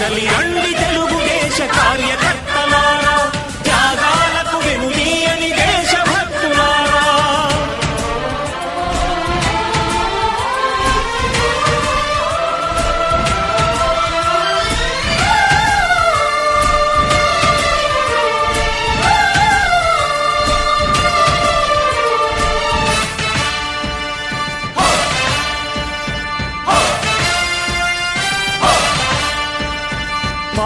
కదలి రండి